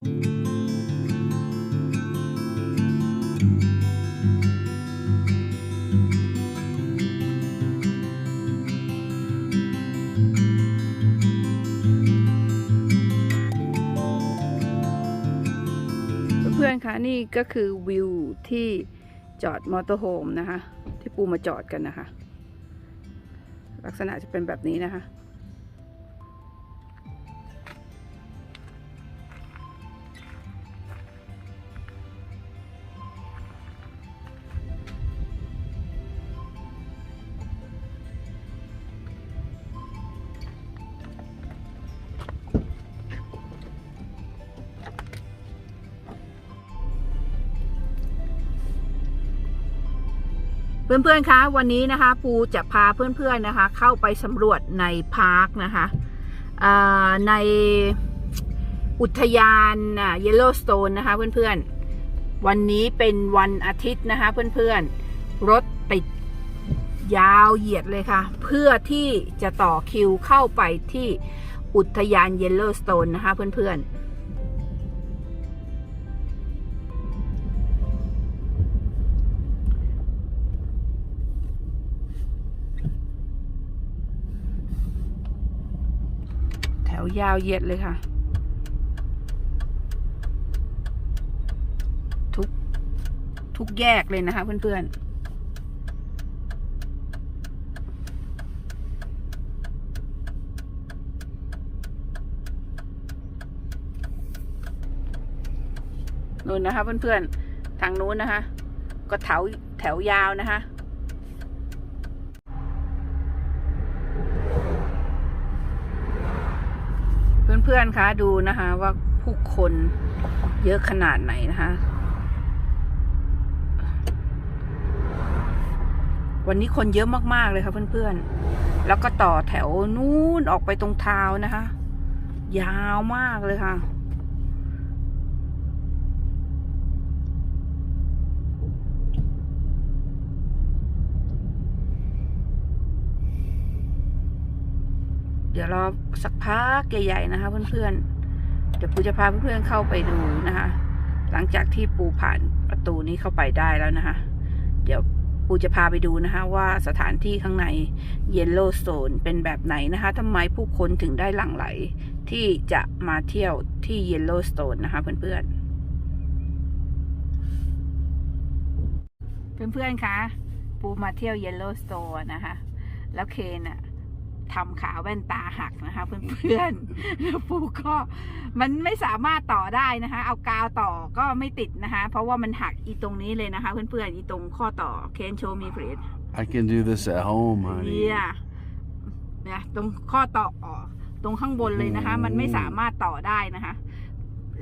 เพื่อนๆคะนี่ก็คือวิวที่จอดมอเตอร์โฮมนะคะ ที่ปูมาจอดกันนะคะ ลักษณะจะเป็นแบบนี้นะคะ เพื่อนๆ คะ วันนี้นะคะปูจะพาเพื่อนๆ นะคะ เข้าไปสำรวจในพาร์คนะคะในอุทยานเยลโลสโตนนะคะเพื่อนๆ วันนี้เป็นวันอาทิตย์นะคะเพื่อนๆ รถติดยาวเหยียดเลยค่ะ เพื่อที่จะต่อคิวเข้าไปที่อุทยานเยลโลสโตนนะคะเพื่อนๆ ยาวเหยียดเลยค่ะ ทุก ทุกแยกเลยนะคะ เพื่อนๆนู่นนะคะเพื่อนๆ ทางนู้นนะคะ ก็แถวแถวยาวนะคะ เพื่อนๆคะดูนะคะ ว่าผู้คนเยอะขนาดไหนนะคะ วันนี้คนเยอะมากๆเลยค่ะเพื่อนๆ แล้วก็ต่อแถวนู้นออกไปตรงเท้านะคะ ยาวมากเลยค่ะ เดี๋ยวรอสักพักใหญ่ๆนะคะ เพื่อนๆ เดี๋ยวปูจะพาเพื่อนๆเข้าไปดูนะคะ หลังจากที่ปูผ่านประตูนี้เข้าไปได้แล้วนะคะ เดี๋ยวปูจะพาไปดูนะคะว่าสถานที่ข้างในเยลโลโซนเป็นแบบไหนนะคะทำไมผู้คนถึงได้หลั่งไหล ที่จะมาเที่ยวที่เยลโลสโตนนะคะเพื่อนๆเพื่อนๆ คะ ปูมาเที่ยวเยลโลสโตนนะคะ แล้วเคนอะ ทำขาแว่นตาหักนะคะเพื่อนๆแล้วปูก็มันไม่สามารถต่อได้นะคะ เอากาวต่อก็ไม่ติดนะคะ เพราะว่ามันหักอีตรงนี้เลยนะคะเพื่อนๆอีตรงข้อต่อเคนโชว์มีเพลท I can do this at home, honey. เนี่ยเนี่ยตรงข้อต่อออกตรงข้างบนเลยนะคะ มันไม่สามารถต่อได้นะคะ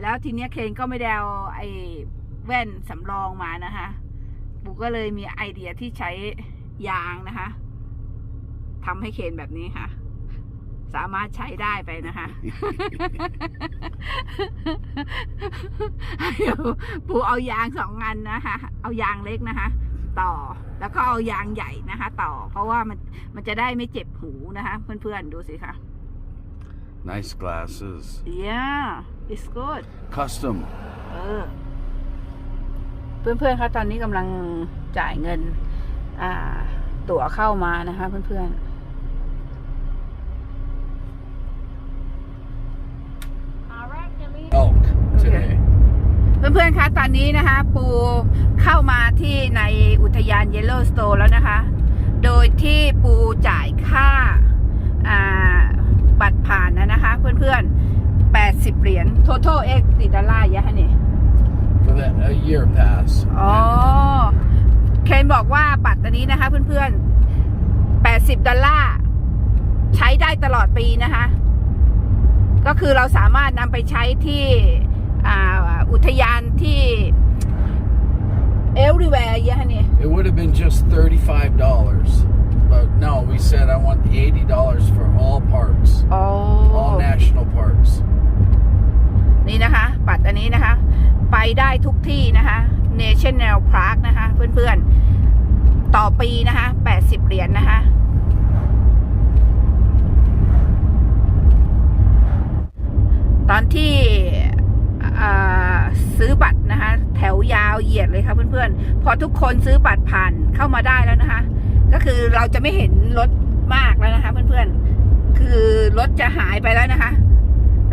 แล้วทีเนี้ยเคนก็ไม่ได้เอาไอ้แว่นสำรองมานะคะปูก็เลยมีไอเดียที่ใช้ยางนะคะ ทำให้เคนแบบนี้ค่ะ สามารถใช้ได้ไปนะคะปูเอายางสองอันนะคะ เอายางเล็กนะคะ ต่อแล้วก็เอายางใหญ่นะคะ ต่อ เพราะว่ามันมันจะได้ไม่เจ็บหูนะคะ เพื่อนๆดูสิคะ Nice glasses. yeah it's good Custom. เออเพื่อนๆคะตอนนี้กำลังจ่ายเงิน อ่า ตั๋วเข้ามานะคะ เพื่อนๆ Elk today. เพื่อนๆคะตอนนี้นะคะ ปูเข้ามาที่ในอุทยานเยลโลสโตนแล้วนะคะ โดยที่ปูจ่ายค่าอ่าบัตรผ่านนะนะคะ เพื่อนๆ 80 เหรียญ total x ติดดอลลาร์ยะฮะนี่ For the a year pass. อ๋อเคนบอกว่าบัตรอันนี้นะคะ เพื่อนๆ 80 ดอลลาร์ ใช้ได้ตลอดปีนะคะ ก็คือเราสามารถนำไปใช้ที่ อ่าอุทยานที่ everywhere เยอะนี่ It would have been just thirty-five dollars, but no, we said I want eighty dollars for all parks, อ๋อ all national parks. นี่นะคะ บัตรอันนี้นะคะ ไปได้ทุกที่นะคะ National Park นะคะ เพื่อนๆ ต่อปีนะคะ80เหรียญนะคะ ตอนที่ ซื้อบัตรนะคะ แถวยาวเหยียดเลยค่ะเพื่อนๆ พอทุกคนซื้อบัตรผ่านเข้ามาได้แล้วนะคะ ก็คือเราจะไม่เห็นรถมากแล้วนะคะ เพื่อนๆ คือรถจะหายไปแล้วนะคะ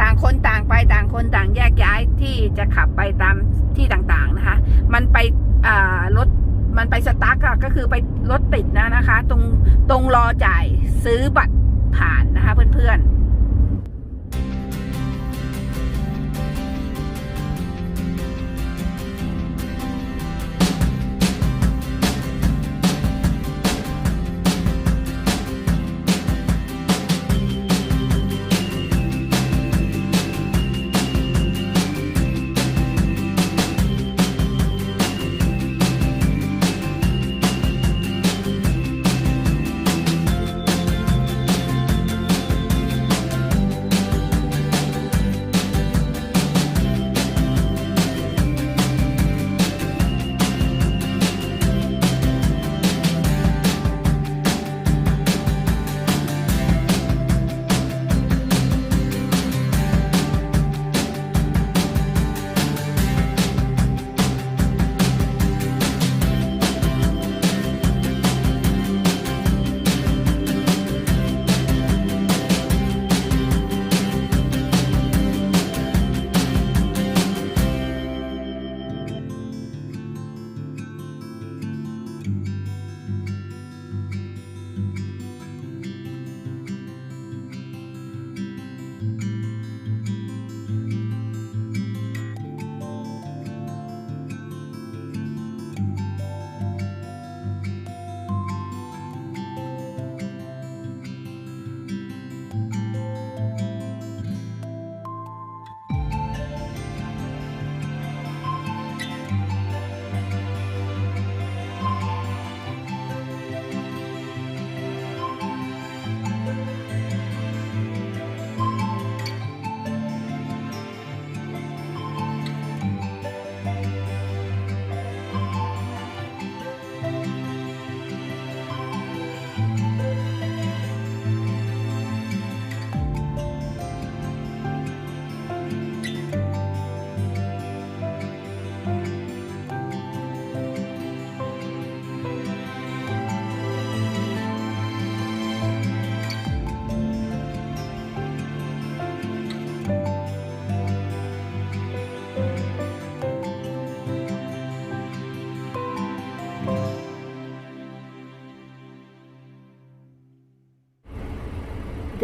ต่างคนต่างไปต่างคนต่างแยกย้ายที่จะขับไปตามที่ต่างๆนะคะ มันไปรถมันไปสตาร์กก็คือไปรถติดนะนะคะ ตรงตรงรอจ่ายซื้อบัตรผ่านนะคะ เพื่อนๆ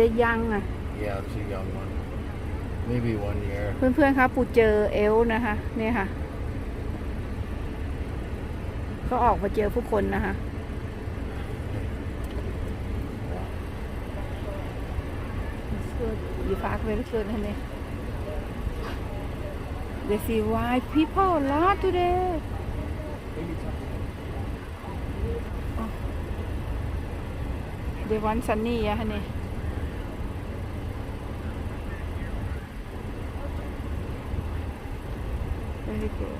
จะยังอะ Yeah, it's a young one. Maybe one year. เพื่อนๆคะปูเจอเอลนะคะ เนี่ยค่ะ ก็ออกมาเจอผู้คนนะคะ You park very good, honey. They see why people a lot today. Oh. They want sunny, yeah, honey. Very good.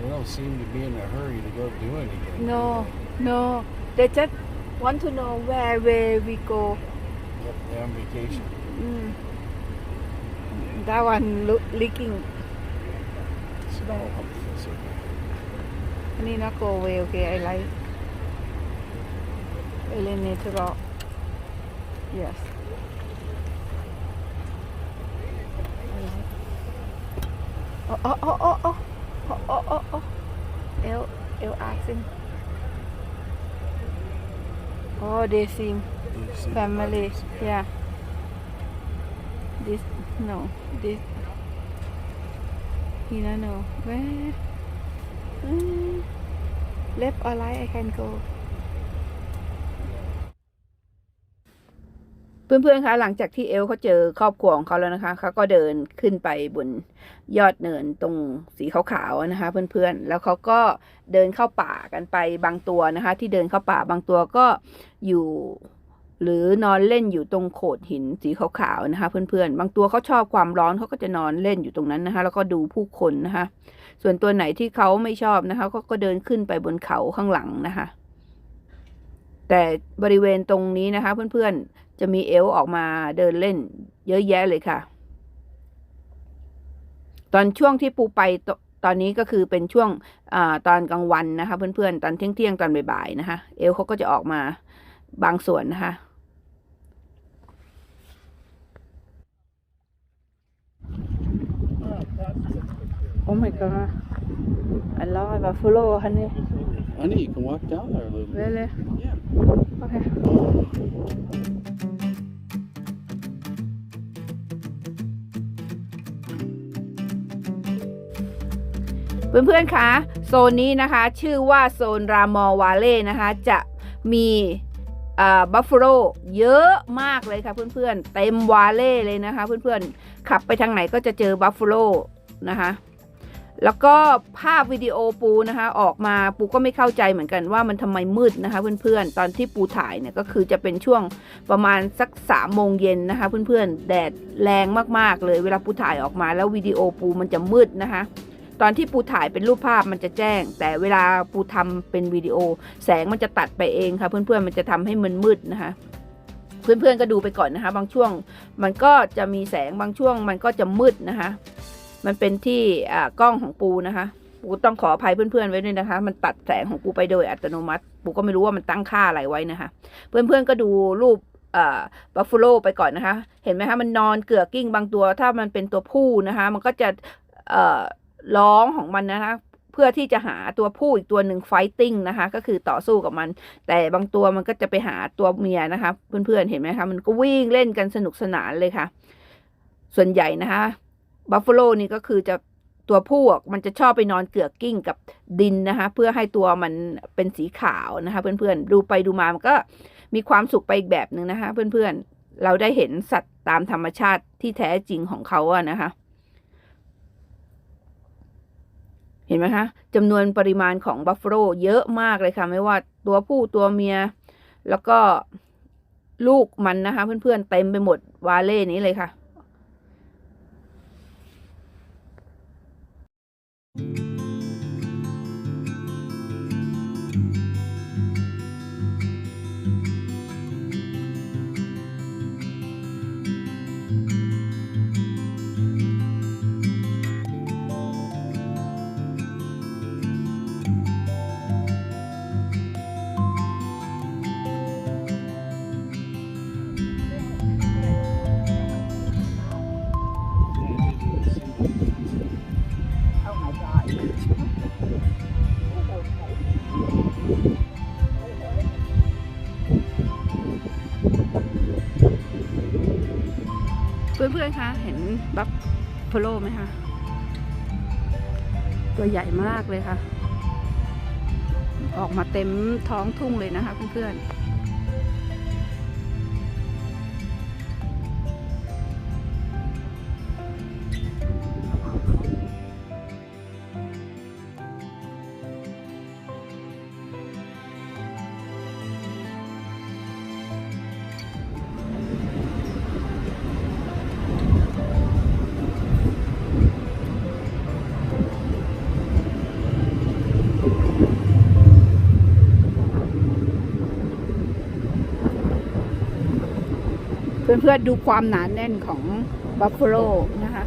They don't seem to be in a hurry to go do anything. No, no. They just want to know where, where we go. Yep, they're on vacation. Mm. That one look, leaking. It's all Really need to go. yes Oh, oh, oh, oh, oh. Oh, oh, oh, oh. Eu, eu asin. Oh, they seem they family. Yeah. yeah. This, no, this. You don't know where. Mm. Left or right, I can go. เพื่อนๆ คะ หลังจากที่เอลเขาเจอครอบครัวของเขาแล้วนะคะ เขาก็เดินขึ้นไปบนยอดเนินตรงสีขาวๆนะคะ เพื่อนๆ แล้วเขาก็เดินเข้าป่ากันไปบางตัวนะคะ ที่เดินเข้าป่าบางตัวก็อยู่ หรือนอนเล่นอยู่ตรงโขดหินสีขาวๆนะคะ เพื่อนๆ บางตัวเขาชอบความร้อนเขาก็จะนอนเล่นอยู่ตรงนั้นนะคะ แล้วก็ดูผู้คนนะคะ ส่วนตัวไหนที่เขาไม่ชอบนะคะเขาก็เดินขึ้นไปบนเขาข้างหลังนะคะแต่บริเวณตรงนี้นะคะ เพื่อนๆ จะมีเอลฟ์ออกมาเดินเล่น เยอะแยะเลยค่ะ ตอนช่วงที่ปูไปตตอนนี้ก็คือเป็นช่วงอาตอนกลางวันนะคะ เพื่อนๆ ตอนเที่ยงๆ ตอนบ่ายๆนะคะ เอลเขาก็จะออกมาบางส่วนนะคะโอ้ my god I love buffalo honey Honey, you can walk down there a little bit. really Yeah. okay เพื่อนๆคะโซนนี้นะคะชื่อว่าโซนรามอวาเล่นะคะจะมีบัฟฟ a โลเยอะมากเลยค่ะเพื่อนๆเต็มวาเล่เลยนะคะเพื่อนๆขับไปทางไหนก็จะเจอบัฟฟ a โลนะคะแล้วก็ภาพวิดีโอปูนะคะออกมาปูก็ไม่เข้าใจเหมือนกันว่ามันทำไมมืดนะคะเพื่อนๆตอนที่ปูถ่ายเนี่ยก็คือจะเป็นช่วงประมาณสักสามโมงเย็นนะคะเพื่อนๆแดดแรงมากๆเลยเวลาปูถ่ายออกมาแล้ววิดีโอปูมันจะมืดนะคะ ตอนที่ปูถ่ายเป็นรูปภาพมันจะแจ้ง แต่เวลาปูทำเป็นวิดีโอ แสงมันจะตัดไปเองค่ะ เพื่อนๆมันจะทำให้มันมืดนะคะ เพื่อนๆก็ดูไปก่อนนะคะ บางช่วง มันก็จะมีแสงบางช่วง มันก็จะมืดนะคะ มันเป็นที่กล้องของปูนะคะปูต้องขออภัยเพื่อนๆไว้ด้วยนะคะ มันตัดแสงของปูไปโดยอัตโนมัติ ปูก็ไม่รู้ว่ามันตั้งค่าอะไรไว้นะคะ เพื่อนๆก็ดูรูปบัฟฟ a โลไปก่อนนะคะ เห็นไหมคะมันนอนเกลือกกิ้งบางตัว ถ้ามันเป็นตัวผู้นะคะ มันก็จะเร้องของมันนะคะเพื่อที่จะหาตัวผู้อีกตัวหนึ่งไฟติ้งนะคะ ก็คือต่อสู้กับมัน แต่บางตัวมันก็จะไปหาตัวเมียนะคะ เพื่อนๆเห็นไหมคะมันก็วิ่งเล่นกันสนุกสนานเลยค่ะ ส่วนใหญ่นะคะบัฟฟ a โลนี่ก็คือจะตัวผู้มันจะชอบไปนอนเกลือกกิ้งกับดินนะคะ เพื่อให้ตัวมันเป็นสีขาวนะคะ เพื่อนๆดูไปดูมามันก็มีความสุขไปอีกแบบหนึ่งนะคะ เพื่อนๆเราได้เห็นสัตว์ตามธรรมชาติที่แท้จริงของเขาอะนะคะ เห็นไหมคะจำนวนปริมาณของบัฟเฟโลเยอะมากเลยค่ะ ไม่ว่าตัวผู้ตัวเมีย แล้วก็ลูกมันนะคะ เพื่อนๆเต็มไปหมดวาเล่นี้เลยค่ะ อนๆคะเห็นบัฟฟโลไหมคะตัวใหญ่มากเลยค่ะ ออกมาเต็มท้องทุ่งเลยนะคะเพื่อนๆ เพื่อนๆดูความหนานแน่นของบัฟเฟโลนะคะ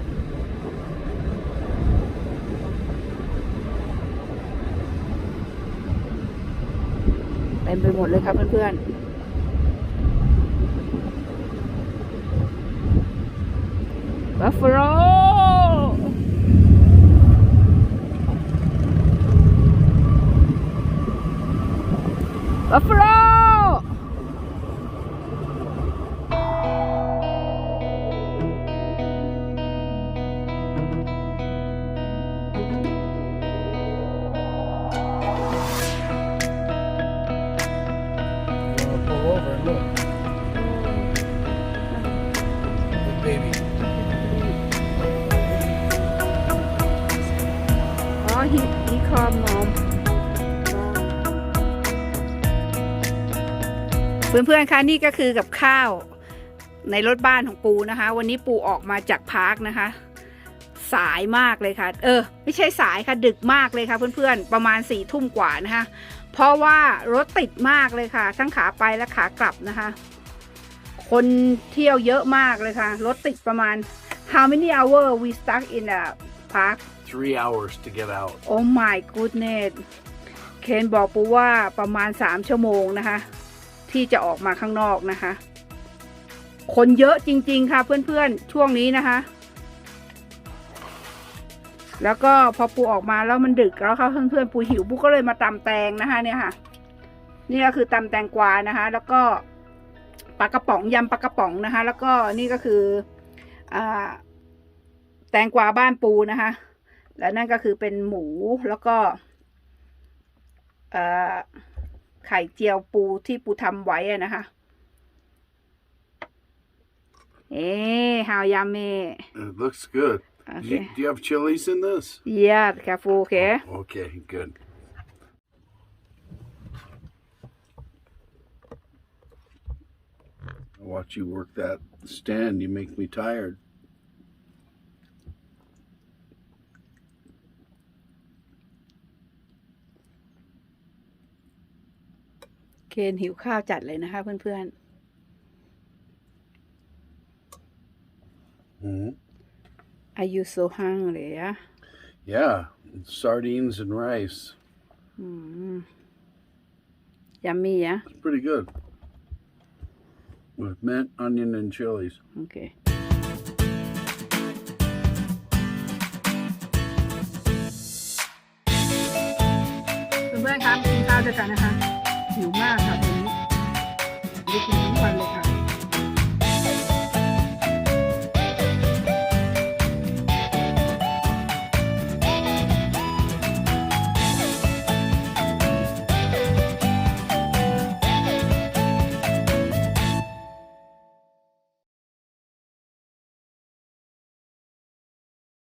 เต็มไปหมดเลยค่ะเพื่อนๆบัฟฟ a โลบัฟฟ a โล pull over and look. The baby. อ๋อฮิฮิคอมมอมเพื่อนๆ คะนี่ก็คือกับข้าวในรถบ้านของปูนะคะ วันนี้ปูออกมาจากพาร์คนะคะ สายมากเลยค่ะ เออ ไม่ใช่สายค่ะ ดึกมากเลยค่ะเพื่อนๆ ประมาณสี่ทุ่มกว่านะคะ เพราะว่ารถติดมากเลยค่ะ ทั้งขาไปและขากลับนะคะ คนเที่ยวเยอะมากเลยค่ะ รถติดประมาณ how many hour we stuck in a พาร์ค Three hours to get out. โอ้ my goodness เคนบอกปูว่าประมาณสามชั่วโมงนะคะ ที่จะออกมาข้างนอกนะคะ คนเยอะจริง ๆ ค่ะเพื่อนๆ ช่วงนี้นะคะ แล้วก็พอปูออกมาแล้วมันดึกแล้วค่ะเพื่อนๆปูหิวปูก็เลยมาตำแตงนะคะ เนี่ยค่ะ นี่ก็คือตำแตงกวานะคะ แล้วก็ปลากระป๋องยำปลากระป๋องนะคะ แล้วก็นี่ก็คืออ่าแตงกวาบ้านปูนะคะ และนั่นก็คือเป็นหมูแล้วก็เอ่อไข่เจียวปูที่ปูทำไว้อะนะคะ เอ๊ฮาวยาเม It looks good. โอ Do เค you, do you have chilies in this? เยี่ยมค่ะฟูโอเค Okay, good. I watch you work that stand. You make me tired. เคนหิวข้าวจัดเลยนะคะเพื่อน hmm ๆ Are you so hungry อะ Yeah, sardines and rice. อืมยัมมี่อะ It's pretty good. With mint, onion, and chilies. โอเค เพื่อนๆครับกินข้าวด้วยกันนะคะ